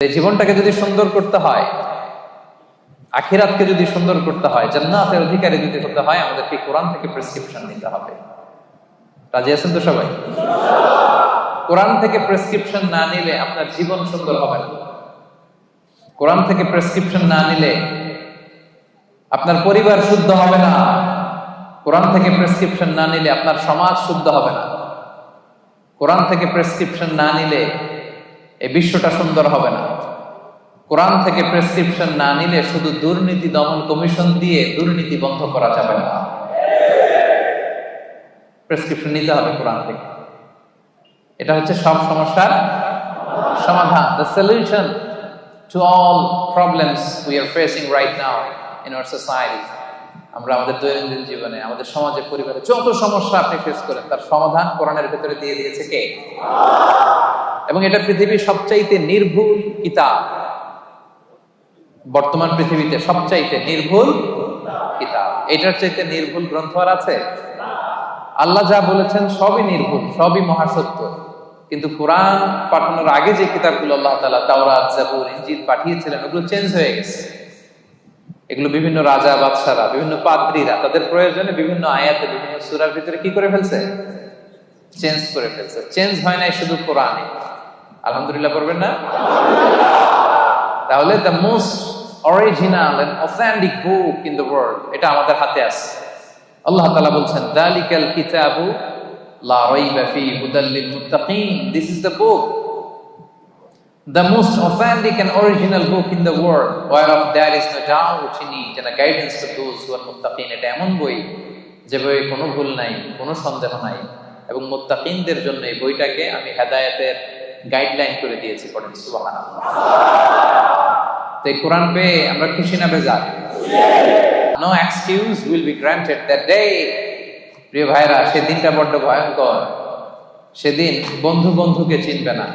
এই জীবনটাকে যদি সুন্দর করতে হয়, আখিরাতকে যদি সুন্দর করতে হয়, জান্নাতের অধিকারী যদি হতে হয়, আমাদেরকে কোরআন থেকে প্রেসক্রিপশন নিতে হবে। রাজি আছেন তো সবাই? কোরআন থেকে প্রেসক্রিপশন না নিলে আপনার জীবন সুন্দর হবে না। কোরআন থেকে প্রেসক্রিপশন না নিলে আপনার পরিবার শুদ্ধ হবে না। কোরআন থেকে প্রেসক্রিপশন না নিলে আপনার সমাজ শুদ্ধ হবে না। কোরআন থেকে প্রেসক্রিপশন না নিলে এই বিশ্বটা সুন্দর হবে না। কোরআন থেকে প্রেসক্রিপশন না নিলে শুধু দুর্নীতি দমন কমিশন দিয়ে দুর্নীতি বন্ধ করা যাবে না। প্রেসক্রিপশন নিতে হবে কোরআন থেকে। এটা হচ্ছে সব সমস্যার সমাধান। The solution to all problems we are facing right now in our society আমরা আমাদের দৈনন্দিন জীবনে, আমাদের সমাজে, পরিবারে যত সমস্যা আপনি ফেস করেন, তার সমাধান কোরআনের ভেতরে দিয়ে দিয়েছে কে? এবং এটা পৃথিবীর সবচাইতে নির্ভুল কিতাব। বর্তমান পৃথিবীতে সবচাইতে নির্ভুল কিতাব। এটার চাইতে নির্ভুল গ্রন্থ আর আছে? আল্লাহ যা বলেছেন সবই নির্ভুল, সবই মহাসত্য। কিন্তু কোরআন পাঠানোর আগে যে কিতাবগুলো আল্লাহ তালা তাওরাত, জাবুর ইঞ্জিল পাঠিয়েছিলেন, ওগুলো চেঞ্জ হয়ে গেছে। এগুলো বিভিন্ন রাজা, বাদশারা, বিভিন্ন পাদ্রীরা তাদের প্রয়োজনে বিভিন্ন আয়াতে, বিভিন্ন সুরার ভিতরে কি করে ফেলছে? চেঞ্জ করে ফেলছে। চেঞ্জ হয় নাই শুধু কোরআনে। আলহামদুলিল্লাহ করবেন না? তাহলে the most original and authentic book in the world এটা আমাদের হাতে আছে। আল্লাহ তাআলা বলছেন, দালিকাল কিতাবু লা রাইবা ফি হুদাল লিল মুত্তাকিন। This is the book the most authentic and original book in the world whereof there is no doubt in it, and a guidance to those who are muttaqin এটা এমন বই যে বইয়ে কোনো ভুল নাই, কোনো সন্দেহ নাই, এবং মুত্তাকিনদের জন্য এই বইটাকে আমি হেদায়েতের গাইডলাইন করে দিয়েছে পড়েন, সুবহানাল্লাহ। তো কোরআন পেয়ে আমরা খুশি না বেজার? No excuse will be granted that day প্রিয় ভাইরা সেদিনটা বড্ড ভয়ঙ্কর। সেদিন বন্ধু বন্ধুকে চিনবে না।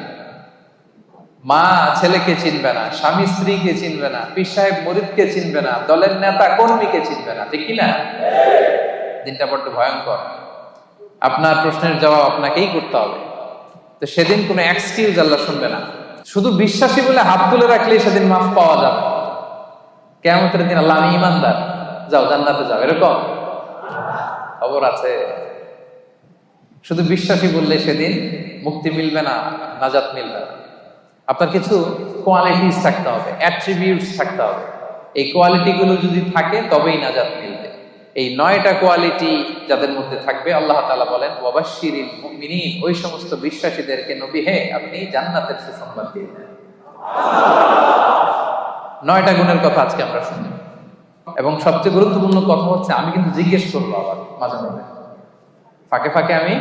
মা ছেলেকে চিনবে না, স্বামী স্ত্রীকে চিনবে না, পীর সাহেব মরিদকে চিনবে না, দলের নেতা কর্মীকে চিনবে না, ঠিক কিনা দিনটা বড্ড ভয়ঙ্কর। আপনার প্রশ্নের জবাব আপনাকেই করতে হবে। তো সেদিন কোনো এক্সকিউজ আল্লাহ শুনবে না। শুধু বিশ্বাসী বলে হাত তুলে রাখলেই সেদিন মাফ পাওয়া যাবে। কেমতের দিন আল্লাহ, আমি ইমানদার যাও, জান্নাতে যাও। এরকম? খবর আছে। শুধু বিশ্বাসী বললে সেদিন মুক্তি মিলবে না, নাজাত মিলবে না। আপনার কিছু কোয়ালিটিস থাকতে হবে অ্যাট্রিবিউটস থাকতে হবে। এই কোয়ালিটিগুলো যদি থাকে, তবেই নাজাত মিলবে। এই নয়টা কোয়ালিটি যাদের মধ্যে থাকবে, আল্লাহ তাআলা বলেন, ওয়াবাশশিরিল মুমিনিন ওই সমস্ত বিশ্বাসীদেরকে নবী, হে, আপনি জান্নাতের সুসংবাদ দিয়ে দেন। নয়টা গুণের কথা আজকে আমরা শুনি। এবং সবচেয়ে গুরুত্বপূর্ণ কথা হচ্ছে, আমি কিন্তু জিজ্ঞেস করব আবার মাঝে মাঝে ফাঁকে ফাঁকে আমি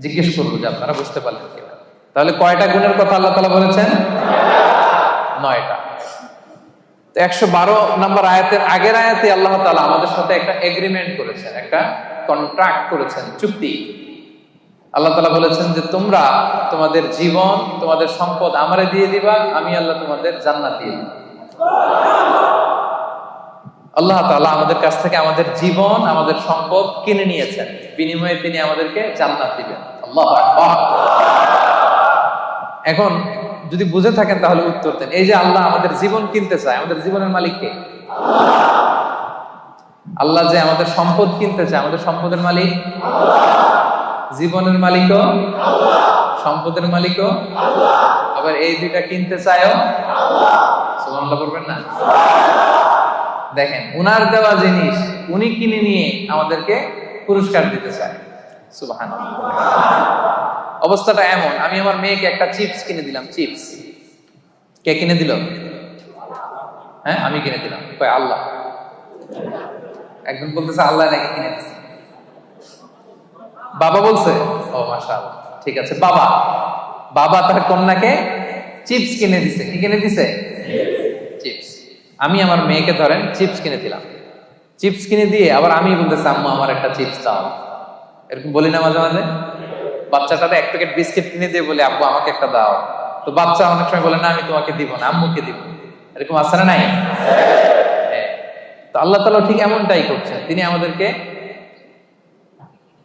জিজ্ঞেস করব যে আপনারা বুঝতে পারলেন কিনা। তাহলে কয়টা গুণের কথা আল্লাহ তালা বলেছেন? নয়টা। একশো বারো নম্বর আয়াতের আগের আয়াতে আল্লাহ তালা আমাদের সাথে একটা এগ্রিমেন্ট করেছেন, একটা কন্ট্রাক্ট করেছেন, চুক্তি। আল্লাহ তালা বলেছেন যে, তোমরা তোমাদের জীবন, তোমাদের সম্পদ আমারে দিয়ে দিবা, আমি আল্লাহ তোমাদের জান্নাত দিয়ে আল্লাহ তাআলা আমাদের কাছ থেকে আমাদের জীবন, আমাদের সম্পদ কিনে নিয়েছেন। বিনিময়ে তিনি আমাদেরকে জান্নাত দিবেন। আল্লাহ এখন যদি বুঝে থাকেন তাহলে উত্তর দেন। এই যে আল্লাহ আমাদের জীবন কিনতে চায়, আমাদের জীবনের মালিককে আল্লাহ যে আমাদের সম্পদ কিনতে চায়, আমাদের সম্পদের মালিক? জীবনের মালিকও? সম্পদের মালিকও? আবার এই দুইটা কিনতে চায়ও? সুবহানাল্লাহ করবেন না? দেখেন, উনার দেওয়া জিনিস উনি কিনে নিয়ে আমাদেরকে পুরস্কার দিতে চায়। সুবাহান অবস্থাটা এমন, আমি আমার মেয়েকে একটা চিপস কিনে দিলাম, চিপস। কে কিনে দিল? হ্যাঁ আমি কিনে দিলাম। আল্লাহ। একজন বলতেছে, আল্লাহ নাকি কিনে দিচ্ছে বাবা বলছে, ও মাসা ঠিক আছে, বাবা। বাবা তার কন্যাকে চিপস কিনে দিছে। কি কিনে দিছে? চিপস। আমি আমার মেয়েকে ধরেন, চিপস কিনে দিলাম। চিপস কিনে দিয়ে আবার আমি বলতেছি, আম্মু, আমার একটা চিপস দাও। এরকম বলি না মাঝে মাঝে? বাচ্চাটাতে এক প্যাকেট বিস্কিট কিনে দিয়ে বলে, আব্বু, আমাকে একটা দাও। তো বাচ্চা অনেক সময় বলে, না, আমি তোমাকে দিব না, আম্মুকে দিব। এরকম আছে না নাই? হ্যাঁ। তো আল্লাহ তালা ঠিক এমনটাই করছেন। তিনি আমাদেরকে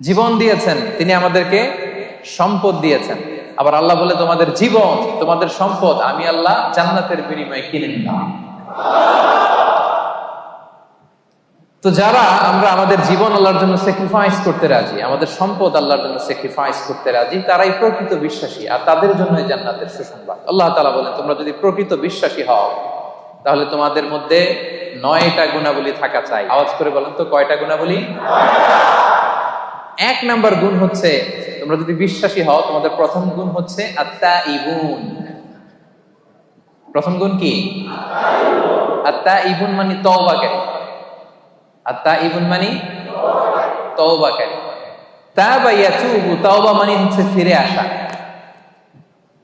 জীবন দিয়েছেন, তিনি আমাদেরকে সম্পদ দিয়েছেন। আবার আল্লাহ বলে, তোমাদের জীবন, তোমাদের সম্পদ, আমি আল্লাহ জান্নাতের বিনিময়ে কিনে নিলাম। তো যারা আমরা আমাদের জীবন আল্লাহর জন্য স্যাক্রিফাইস করতে রাজি, আমাদের সম্পদ আল্লাহর জন্য স্যাক্রিফাইস করতে রাজি, তারাই প্রকৃত বিশ্বাসী আর তাদের জন্য জান্নাতের সুসংবাদ। আল্লাহ তাআলা বলেন, তোমরা যদি প্রকৃত বিশ্বাসী হও, তাহলে তোমাদের মধ্যে নয়টা গুণাবলী থাকা চাই। আওয়াজ করে বলেন তো, কয়টা গুণাবলী? এক নাম্বার গুণ হচ্ছে, তোমরা যদি বিশ্বাসী হও, তোমাদের প্রথম গুণ হচ্ছে আত্মা ইবুন প্রথম গুণ কি? আত্মা ইবুন মানে তওবাকারী আত্মা ইবুন মানে? তওবাকারী তাবা ইয়াতুবু, তাওবা মানে হচ্ছে ফিরে আসা।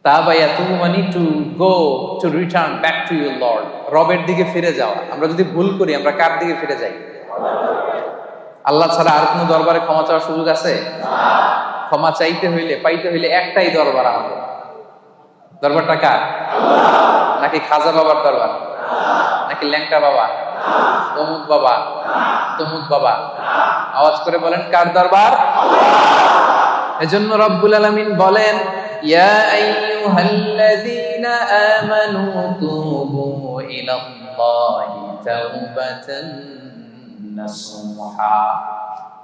তাবা ইয়াতুবু মানে to go to return back to your lord রবের দিকে ফিরে যাওয়া। আমরা যদি ভুল করি, আমরা কার দিকে ফিরে যাই? আল্লাহ ছাড়া আর কোনো দরবারে ক্ষমা চাওয়ার সুযোগ আছে? ক্ষমা চাইতে হইলে, পাইতে হইলে একটাই দরবার আমাদের। দরবারটা কার? নাকি খাজা বাবার দরবার? নাকি ল্যাংটা বাবা? অমুক বাবা, তমুক বাবা। আওয়াজ করে বলেন, কার দরবার? এজন্য রব্বুল আলামিন বলেন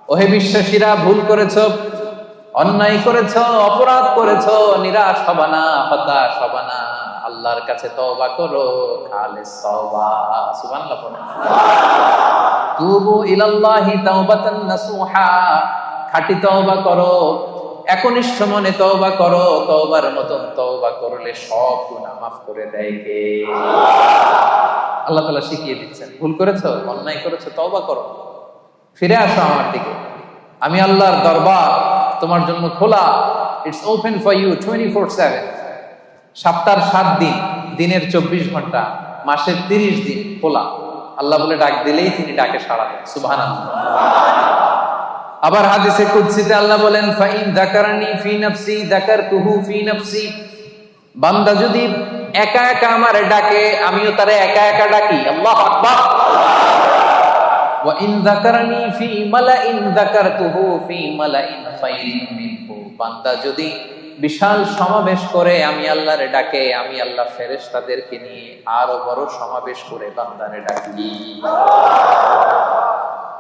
ওহে বিশ্বাসীরা, ভুল করেছ, অন্যায় করেছ, অপরাধ করেছ, নিরাশ হবা না, হতাশ হবা না। আল্লাহর কাছে তওবা করো খালিস তওবা সুবহানাল্লাহ তুবু ইলাল্লাহি তাওবাতান নাসুহা। খাঁটি তওবা করো, একনিষ্ঠ মনে তওবা করো, তওবার মতন তওবা করলে সব গুনাহ মাফ করে দেয় কে? আল্লাহ তাআলা শিখিয়ে দিচ্ছেন, ভুল করেছ, অন্যায় করেছ, তওবা করো। ফিরে আসো আমার দিকে। আমি আল্লাহর দরবার তোমার জন্য খোলা। It's open for you twenty four seven সপ্তাহের সাত দিন, দিনের চব্বিশ ঘণ্টা, মাসের তিরিশ দিন খোলা। আল্লাহ বলে, ডাক দিলেই তিনি ডাকে সাড়া দেন। সুবাহ আবার হাদিসে কুদসিতে আল্লাহ বলেন, ফাইন যাকারানি ফি নাফসি, যাকারতুহু ফি নাফসি। বান্দা যদি একা একা আমার ডাকে, আমিও তারে একা একা ডাকি। আল্লাহু আকবার। ওয়া ইন যাকারানি ফি মালাইন, যাকারতুহু ফি মালাইন খায়রিন মিনহু। বান্দা যদি বিশাল সমাবেশ করে আমি আল্লাহরে ডাকে আমি আল্লাহ ফেরেশতাদেরকে নিয়ে আরো বড় সমাবেশ করে বান্দারে ডাকি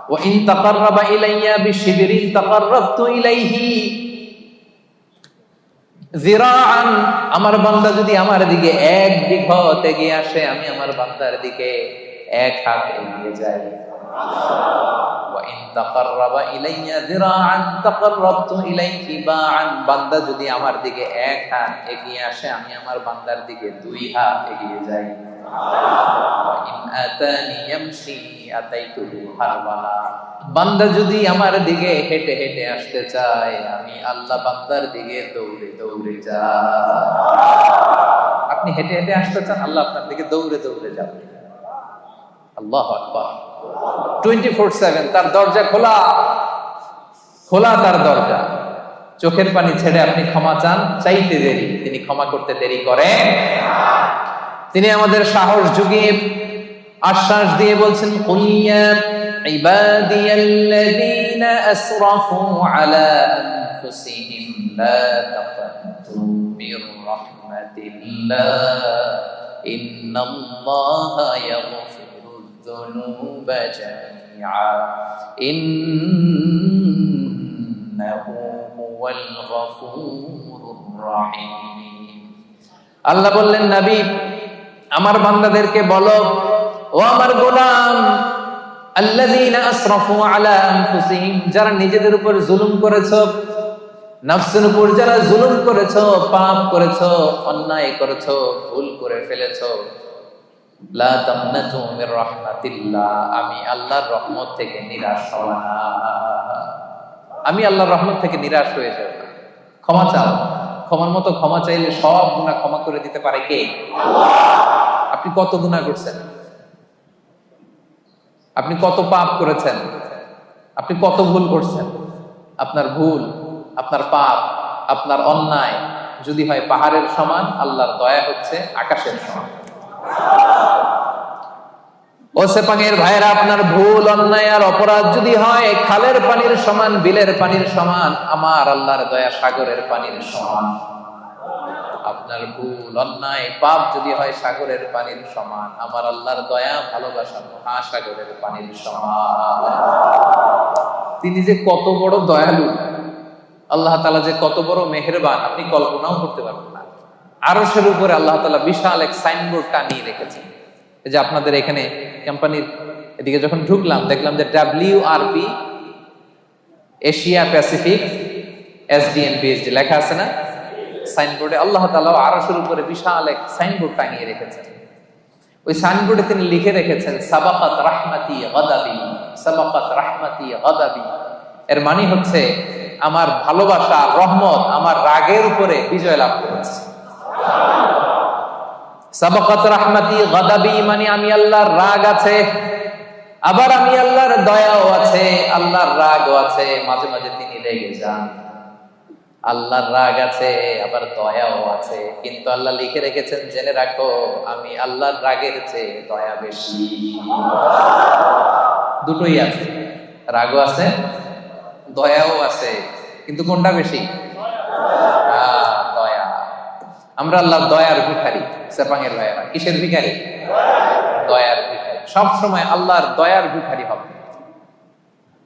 وإن تقرب إلي بشبر تقربت إليه জিরাআন আমার বান্দা যদি আমার দিকে এক বিঘত এগিয়ে আসে আমি আমার বান্দার দিকে এক হাত এগিয়ে যাই বান্দা যদি আমার দিকে হেঁটে হেঁটে আসতে চায়, আমি আল্লাহ বান্দার দিকে দৌড়ে দৌড়ে যা আপনি হেঁটে হেঁটে আসতে চান, আল্লাহ আপনার দিকে দৌড়ে দৌড়ে যাবে। আল্লাহ আকবার। টোয়েন্টি ফোর সেভেন, তার দরজা খোলা। খোলা তার দরজা। চোখের পানি ছেড়ে আপনি ক্ষমা চান, চাইতে দেরি। তিনি ক্ষমা করতে দেরি করেন তিনি আমাদের সাহস যুগে আশ্বাস দিয়ে বলছেন কুলিয়া ইবাদিয়াল্লাযীনা الذنوب جميعا إنه هو الغفور الرحيم আল্লাহ বললেন নবী আমার বান্দাদেরকে বলো ও আমার গোলাম আল্লাযীনা আসরাফু আলা আনফুসিহিম যারা নিজেদের উপর জুলুম করেছো নফসের উপর যারা জুলুম করেছো পাপ করেছো অন্যায় করেছো ভুল করে ফেলেছো আমি আল্লাহর রহমত থেকে নিরাশ হব না। আমি আল্লাহর রহমত থেকে নিরাশ হয়ে যাব ক্ষমা চাও। ক্ষমার মতো ক্ষমা চাইলে সব গুনাহ ক্ষমা করে দিতে পারে কে? আপনি কত গুনাহ করছেন? আপনি কত পাপ করেছেন? আপনি কত ভুল করছেন? আপনার ভুল আপনার পাপ আপনার অন্যায় যদি হয় পাহাড়ের সমান আল্লাহর দয়া হচ্ছে আকাশের সমান। ভাইয়েরা, আপনার ভুল, অন্যায় আর অপরাধ যদি হয়, খালের পানির সমান, বিলের পানির সমান, আমার আল্লাহর দয়া সাগরের পানির সমান। আপনার ভুল, অন্যায়, পাপ যদি হয়, সাগরের পানির সমান, আমার আল্লাহর দয়া, ভালোবাসা, মহাসাগরের পানির সমান। তিনি যে কত বড় দয়ালু, আল্লাহ তালা যে কত বড় মেহেরবান, আপনি কল্পনাও করতে পারবেন না। আরশের উপরে আল্লাহ তালা বিশাল এক সাইনবোর্ড টানিয়ে রেখেছেন। যে আপনাদের এখানে কোম্পানির এদিকে যখন ঢুকলাম, দেখলাম যে W R P Asia Pacific SDN PhD লেখা আছে না? সাইনবোর্ডে আল্লাহ তালা আরশের উপরে বিশাল এক সাইনবোর্ড টাঙিয়ে রেখেছেন। ওই সাইনবোর্ডে তিনি লিখে রেখেছেন, সাবাকাত রাহমাতি গদাবি, সাবাকাত রাহমাতি গদাবি। এর মানে হচ্ছে, আমার ভালোবাসা, রহমত আমার রাগের উপরে বিজয় লাভ করেছে। সাবাকাত রাহমাতি গদাবি মানে আমি আল্লাহর রাগ আছে। আবার আমি আল্লাহর দয়াও আছে, আল্লাহর রাগও আছে। মাঝে মাঝে তিনি রেগে যান। আল্লাহর রাগ আছে, আবার দয়াও আছে। কিন্তু আল্লাহ লিখে রেখেছেন, জেনে রাখো, আমি আল্লাহর রাগের চেয়ে দয়া বেশি। দুটোই আছে। রাগও আছে, দয়াও আছে। কিন্তু কোনটা বেশি? আমরা আল্লাহর দয়ার ভিখারি সেপাঙের ভাইয়েরা। কিসের ভিখারি? দয়ার ভিখারি। সব সময় আল্লাহর দয়ার ভিখারি হবে।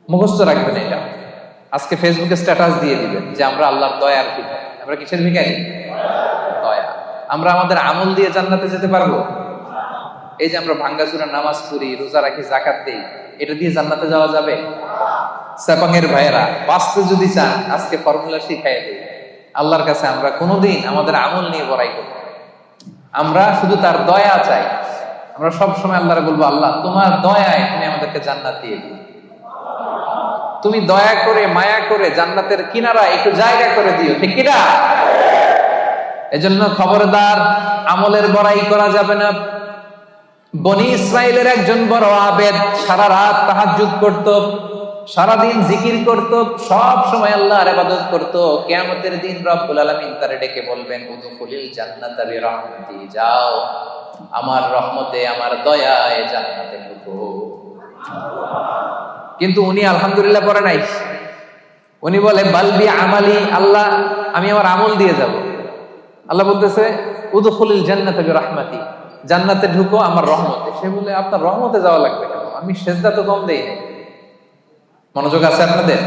মুখস্থ রাখবেন এটা। আজকে ফেসবুকে স্ট্যাটাস দিয়ে দিবেন যে আমরা আল্লাহর দয়ার ভিখারি। আমরা কিসের ভিখারি? দয়া। আমরা আমাদের আমল দিয়ে জান্নাতে যেতে পারব? এই যে আমরা ভাঙ্গাচুরা নামাজ পড়ি, রোজা রাখি জাকাত দিই, এটা দিয়ে জান্নাতে যাওয়া যাবে? সেপাঙের ভাইয়েরা, বাঁচতে যদি চান, আজকে ফর্মুলা শিখাই দিই। আল্লাহর কাছে আমরা কোনোদিন আমাদের আমল নিয়ে বড়াই করব আমরা শুধু তার দয়া চাই। আমরা সব সময় আল্লাহরে বলব, আল্লাহ, তোমার দয়ায় তুমি আমাদেরকে জান্নাত দিয়ে দিও তুমি দয়া করে, মায়া করে জান্নাতের কিনারা একটু জায়গা করে দিও, ঠিক কিনা এজন্য খবরদার, আমলের বড়াই করা যাবে না। বনি ইসরায়েলের একজন বড় আবেদ সারা রাত তাহাজ্জুদ করত। সারাদিন জিকির করত, সব সময় আল্লাহর ইবাদত করত। কিয়ামতের দিন রব্বুল আলামিন তারে ডেকে বলবেন, উদখুলিল জান্নাতা বিরহমতি, যাও আমার রহমতে, আমার দয়ায় জান্নাতে ঢুকো। কিন্তু উনি আলহামদুলিল্লাহ পরে নাই। উনি বলে বালবি আমালি, আল্লাহ, আমি আমার আমল দিয়ে যাব। আল্লাহ বলতেছে, উদখুলিল জান্নাতা বিরহমাতি, জান্নাতে ঢুকো আমার রহমতে। সে বলে, আপনার রহমতে যাওয়া লাগবে কেন? আমি সেজদা তো কম দেই মনোযোগ আছে আপনাদের?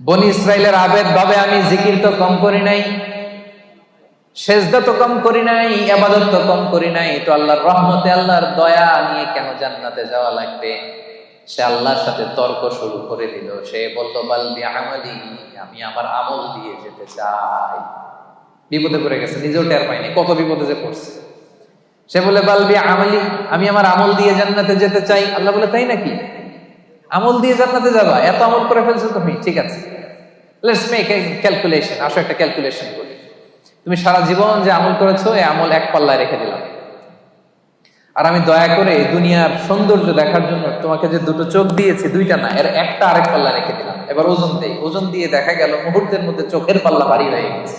বনি ইসরায়েলের আবেদ ভাবে আমি জিকির তো কম করি নাই, সেজদা তো কম করি নাই আবাদত তো কম করি নাই, তো আল্লাহর রহমতে, আল্লাহর দয়া নিয়ে কেন জান্নাতে যাওয়া লাগবে? সে আল্লাহর সাথে তর্ক শুরু করে দিল। সে বলল বালবি আমালি আমি আমার আমল দিয়ে যেতে চাই। বিপদে পড়ে গেছে, নিজেও টের পাইনি, কত বিপদে যে পড়ছে। সে বলে, বালবি আমলি, আমি আমার আমল দিয়ে জান্নাতে যেতে চাই। আল্লাহ বলে, তাই নাকি? আমল দিয়ে জান্নাতে যাবা, এত আমল করে ফেলছো তুমি, ঠিক আছে। লেটস মেক ক্যালকুলেশন আসো একটা ক্যালকুলেশন করি। তুমি সারা জীবন যে আমল করেছ, এই আমল এক পাল্লায় রেখে দিলাম। আর আমি দয়া করে দুনিয়ার সৌন্দর্য দেখার জন্য তোমাকে যে দুটো চোখ দিয়েছি, দুইটা না, এর একটা আরেক পাল্লা রেখে দিলাম। এবার ওজন দেই, ওজন দিয়ে দেখা গেল মুহূর্তের মধ্যে চোখের পাল্লা ভারী হয়ে গেছে।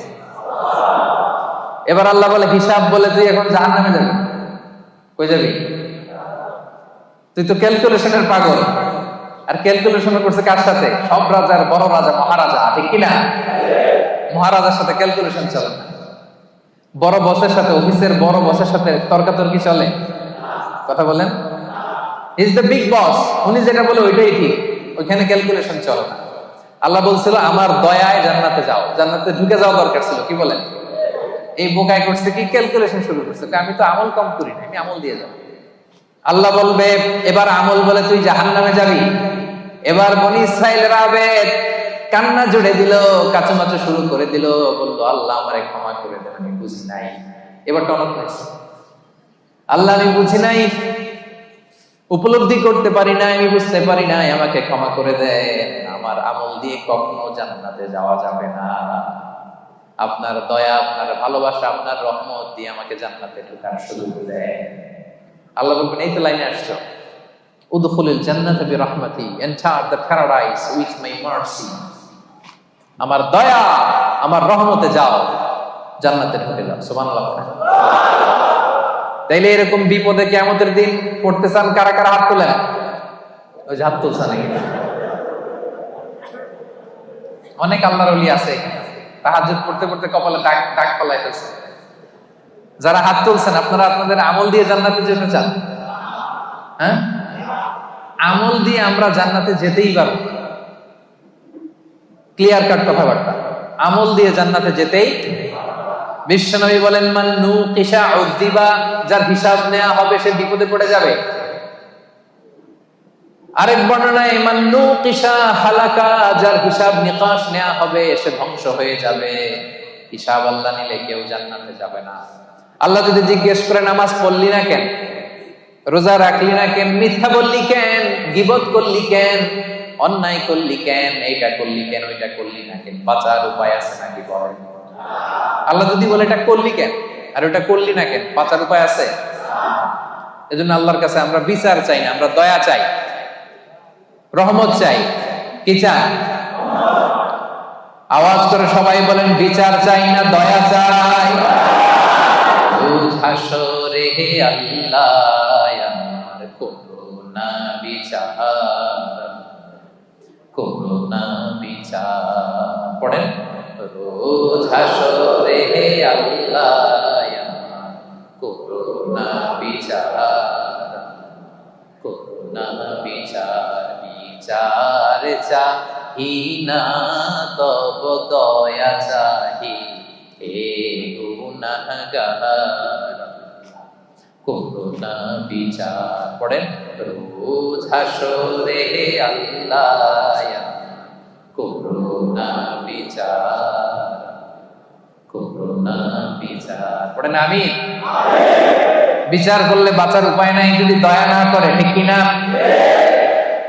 এবার আল্লাহ বলে, হিসাব বলে তুই এখন জাহান নামে যাবি। কই যাবি? তুই তো ক্যালকুলেশনের পাগল। আর ক্যালকুলেশন করছে কার সাথে? সব রাজার বড় রাজা, মহারাজা, ঠিক কিনা? মহারাজার সাথে ক্যালকুলেশন চলে। না বড় বসের সাথে, অফিসের বড় বসের সাথে তর্কাতর্কি চলে। কথা বলেন ইজ দ্য বিগ বস উনি যেটা বলে ওইটাই ঠিক। ওইখানে ক্যালকুলেশন চলে। না আল্লাহ বলছিল, আমার দয়ায় জান্নাতে যাও। জান্নাতে ঢুকে যাওয়া দরকার ছিল। কি বলেন? এই বোকায় করছে কি? ক্যালকুলেশন শুরু করছে। আমি তো আমল কম করি না, আমি আমল দিয়ে যাব। আল্লাহ বলবে, এবার আমল বলে তুই জাহান নামে যাবি। এবার বনি ইসরায়েলের আবেদ কান্না জুড়ে দিল, কাচুমাচু শুরু করে দিল, বলল, আল্লাহ আমারে ক্ষমা করে দেন, আমি বুঝি নাই। এবার টনক হয়েছে আল্লাহ, আমি বুঝি নাই, উপলব্ধি করতে পারি না আমি বুঝতে পারি না আমাকে ক্ষমা করে দেন। আমার আমল দিয়ে কখনো জান্নাতে যাওয়া যাবে না। আপনার দয়া, আপনার ভালোবাসা, আপনার রহমত দিয়ে আমাকে জান্নাতে ঢুকার সুযোগ দেন আল্লাহ বলবেন এই তো লাইনে আসছো। উদখুলিল জান্নাত বিরহমাতি enter the paradise with my mercy আমার দয়া, আমার রহমতে যাও, জান্নাতে ঢুকে যাও। সুবহানাল্লাহ। তাইলে এরকম বিপদে কিয়ামতের দিন পড়তে চান কারা কারা হাত তোলেন? ওই হাত তুলছে নাকি? অনেক আল্লাহর ওলি আছে। তাহাজ্জুদ পড়তে পড়তে কপালে দাগ দাগ ফলাই ফেলছে। যারা হাত তুলছেন, আপনারা আপনাদের আমল দিয়ে জান্নাতে যেতে চান? হ্যাঁ? আমল দিয়ে আমরা জান্নাতে যেতেই পারব ক্লিয়ার কাট কথাবার্তা। আমল দিয়ে জান্নাতে যেতেই বিশ্বনবী বলেন মান্নু কিসা উদ্দিবা যার হিসাব নেওয়া হবে সে বিপদে পড়ে যাবে। আরেক বর্ণনায় মান্নু কিসা হালাকা যার হিসাব নিকাশ নেওয়া হবে, সে ধ্বংস হয়ে যাবে। হিসাব আল্লাহ নিলে কেউ জান্নাতে যাবে না। আল্লাহ যদি জিজ্ঞেস করে, নামাজ পড়লি না কেন? রোজা রাখলি না কেন? মিথ্যা বললি কেন? গিবত করলি কেন? অন্যায় করলি কেন? এইটা করলি কেন? ওইটা করলি না কেন? বাঁচার উপায় আছে নাকি বড় আল্লাহ যদি বলে, এটা করলি কেন? আর ওটা করলি না কেন? বাঁচার উপায় আছে? এজন্য আল্লাহর কাছে আমরা বিচার চাই না, আমরা দয়া চাই। রহমত চাই। কি চাই আওয়াজ করে সবাই বলেন, বিচার চাই না, দয়া চাই। হাসরে আল্লাহ, আমার করুণা বিচার। করুণা বিচার। পড়েন। রোজ হাসরে আল্লাহ, আমার করুণা বিচার করুণা বিচার বিচার চাহি না তব দয়া চাহি। হে গুনাহগার করুণা বিচার পড়েন। রোজ হাসরে আল্লাহ। করুণা বিচার। করুণা বিচার পড়েন আমি বিচার করলে বাঁচার উপায় নাই যদি দয়া না করে ঠিক কিনা?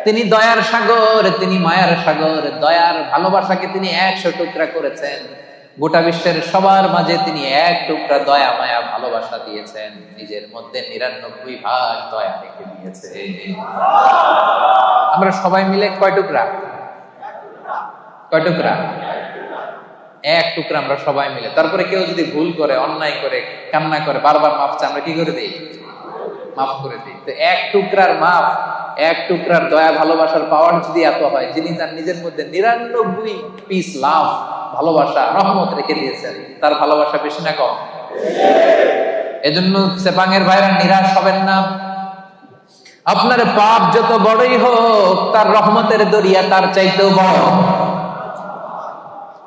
তিনি দয়ার সাগর, তিনি মায়ার সাগর। দয়ার ভালোবাসাকে তিনি একশো টুকরা করেছেন। গোটা বিশ্বের সবার মাঝে তিনি এক টুকরা দয়া, মায়া, ভালোবাসা দিয়েছেন। নিজের মধ্যে নিরানব্বই ভাগ দয়া রেখে দিয়েছে। আমরা সবাই মিলে কয় টুকরা? কয় টুকরা? এক টুকরা আমরা সবাই মিলে। তারপরে কেউ যদি ভুল করে, অন্যায় করে, কান্না করে, বারবার চাই আমরা কি করে দিই? মাফ করে দিই। তো এক টুকরার মাফ, এক টুকরার দয়া, ভালোবাসার পাওয়ার যদি এত হয়, যিনি তার নিজের মধ্যে নিরানব্বই পিস লাভ ভালোবাসা, রহমত রেখে দিয়েছেন, তার ভালোবাসা বেশি না কম? এজন্য সেপাঙের ভাইরা নিরাশ হবেন না। আপনার পাপ যত বড়ই হোক, তার রহমতের দরিয়া তার চাইতেও বড়।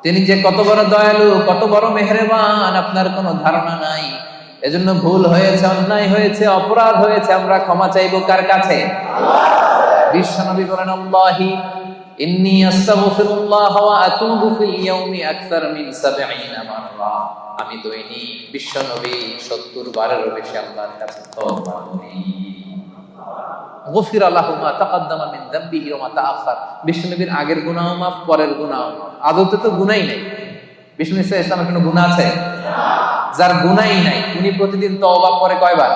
তিনি যে কত বড় দয়ালু, কত বড় মেহরেবান, আপনার কোনো ধারণা নাই। এজন্য ভুল হয়েছে, অন্যায় হয়েছে, অপরাধ হয়েছে, আমরা ক্ষমা চাইব কার কাছে? বিশ্বনবী বলেন, আল্লাহি ইন্নী আস্তাগফিরুল্লাহ ওয়া আতুবু ফিল ইয়াউমি আকসার 70 মাররা আমি দৈনিক বিশ্বনবী 70 বারেরও বেশি আল্লাহর কাছে বিশ্বনবীর আগের গুনাহ মাফ, পরের গুনাহ মাফ। আদতে তো গুনাই নাই। বিষ্ণু ইসা ইসলামের কোনো গুনাহ আছে? যার গুনাই নাই, উনি প্রতিদিন তওবা করে কয়বার?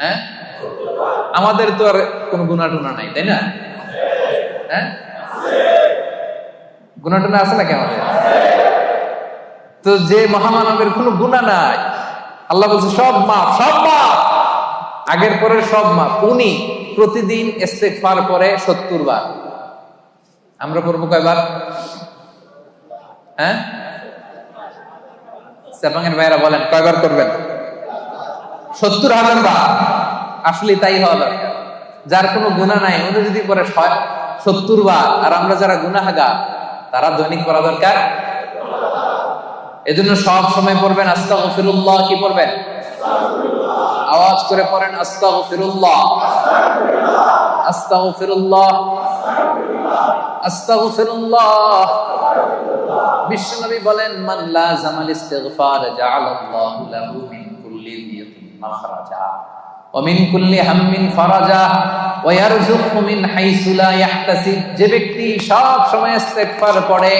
হ্যাঁ? আমাদের তো আর কোনো গুনাহ টুনা নাই, তাই না? হ্যাঁ? গুনাহ টুনা আছে নাকি আমাদের? তো যে মহামানবের কোনো গুনাহ নাই, আল্লাহ বলছে, সব মাফ সব মাফ। আগের পরের সব মাফ। উনি প্রতিদিন ইস্তেগফার করে সত্তর বার আমরা পড়ব কয়বার? হ্যাঁ? বলেন, কয়বার করবেন? সত্তর হাজার বার। আসলে তাই হওয়া দরকার। যার কোনো গুণা নাই, উনি যদি করে সত্তর বার, আর আমরা যারা গুনাহাগা তারা দৈনিক করা দরকার? এজন্য সব সময় পড়বেন, আস্তাগফিরুল্লাহ কি পড়বেন? আওয়াজ করে পড়েন, আস্তাগফিরুল্লাহ। আস্তাগফিরুল্লাহ। যে ব্যক্তি সব সময় পড়ে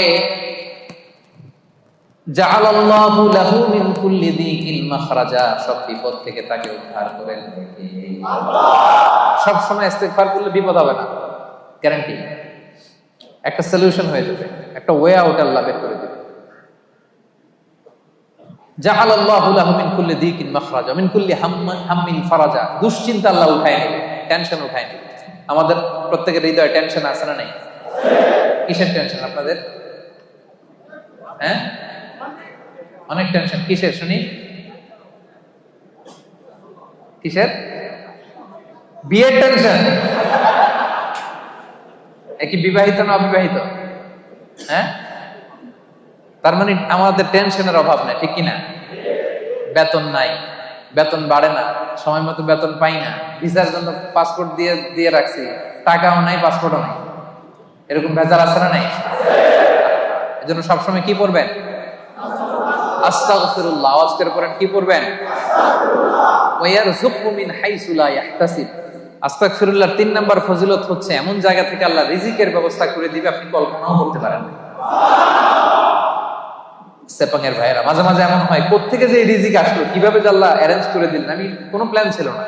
তাকে উদ্ধার করে সব সময় ইস্তিগফার করলে বিপদ হবে না। গ্যারান্টি? একটা সলিউশন হয়ে যাবে, একটা ওয়ে আউট আল্লাহ বের করে দিবে। জাহাল আল্লাহু লাহু মিন কুল্লি দিকিন মাখরাজা, মিন কুল্লি হাম্মিন ফারাজা। দুশ্চিন্তা আল্লাহ উঠায় নেবে টেনশন উঠায় নেবে। আমাদের প্রত্যেকের হৃদয়ে টেনশন আছে না নাই? কিসের টেনশন আপনাদের? হ্যাঁ? অনেক টেনশন কিসের? শুনি। কিসের? বিয়ের টেনশন কি বিবাহিত না অবিবাহিত? হ্যাঁ? তার মানে আমাদের টেনশনের অভাব নাই, ঠিক কিনা? বেতন নাই, বেতন বাড়ে না, সময় মতো বেতন পাই না, ভিসার জন্য পাসপোর্ট দিয়ে দিয়ে রাখছি, টাকাও নাই পাসপোর্টও নাই। এরকম ভেজাল আছে না নাই? এজন্য সবসময় কি পড়বেন? আস্তাগফিরুল্লাহ আওয়াজ করে পড়েন, কি পড়বেন? ওয়ারযুকহু মিন হাইসু লা আস্তাগফিরুল্লাহর তিন নাম্বার ফজিলত হচ্ছে এমন জায়গা থেকে আল্লাহ রিজিকের ব্যবস্থা করে দিবে, আপনি কল্পনাও করতে পারেন না। ভাইয়েরা, মাঝে মাঝে এমন হয় কোথেকে যে রিজিক আসলো, কীভাবে যে আল্লাহ অ্যারেঞ্জ করে দিলেন, আমি, কোনো প্ল্যান ছিল না।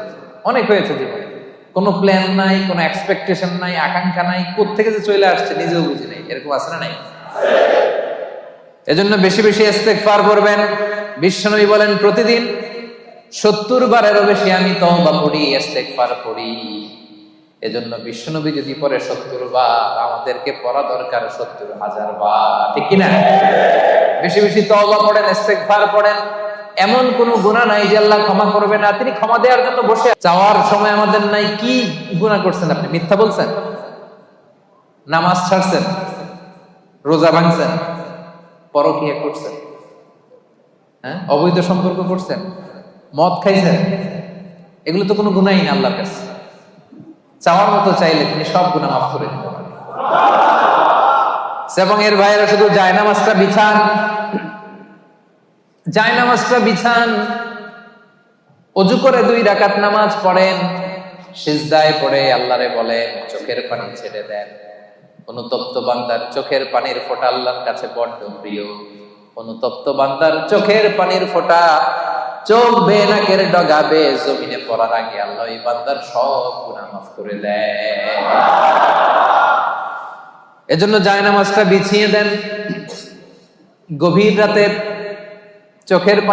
অনেক হয়েছে জীবনে। কোনো প্ল্যান নাই, কোনো এক্সপেকটেশন নাই, আকাঙ্ক্ষা নাই কোথেকে যে চলে আসছে, নিজেও বুঝি নাই, এরকম আছে না নাই? এজন্য বেশি বেশি ইস্তেগফার করবেন। বিশ্বনবী বলেন, প্রতিদিন সত্তর বারেরও বেশি আমি তওবা করি ইস্তেগফার করি এজন্য বিশ্বনবী যদি পরে সত্তর বার, আমাদেরকে পড়া দরকার সত্তর হাজার বার। ঠিক কিনা? বেশি বেশি তওবা পড়েন, ইস্তেগফার পড়েন। এমন কোন গুনাহ নাই যে আল্লাহ ক্ষমা করবে না, তিনি ক্ষমা দেওয়ার জন্য বসে চাওয়ার সময় আমাদের নাই, কি গুনাহ করছেন আপনি? মিথ্যা বলছেন? নামাজ ছাড়ছেন? রোজা ভাঙছেন? পরকিয়া করছেন? হ্যাঁ? অবৈধ সম্পর্ক করছেন? মদ খাইছেন? এগুলো তো কোনো গুণাই না আল্লাহর কাছে। চাওয়ার মতো চাইলে তিনি সব গুণা মাফ করে দিতে পারেন। এবং এর ভাইয়েরা শুধু জায়নামাজটা বিছান। জায়নামাজটা বিছান। অজু করে দুই রাকাত নামাজ পড়েন, সিজদায় পড়ে আল্লাহরে বলেন, চোখের পানি ছেড়ে দেন। অনুতপ্ত বান্দার চোখের পানির ফোঁটা আল্লাহর কাছে বড্ড প্রিয়। অনুতপ্ত বান্দার চোখের পানির ফোঁটা চোখ বে না নাকের ডগাবে, জমিনে পড়ার আগে আল্লাহ এই বান্দার সব গুণা মাফ করে দেয়। এজন্য জায়নামাজটা বিছিয়ে দেন। গভীর রাতে চোখের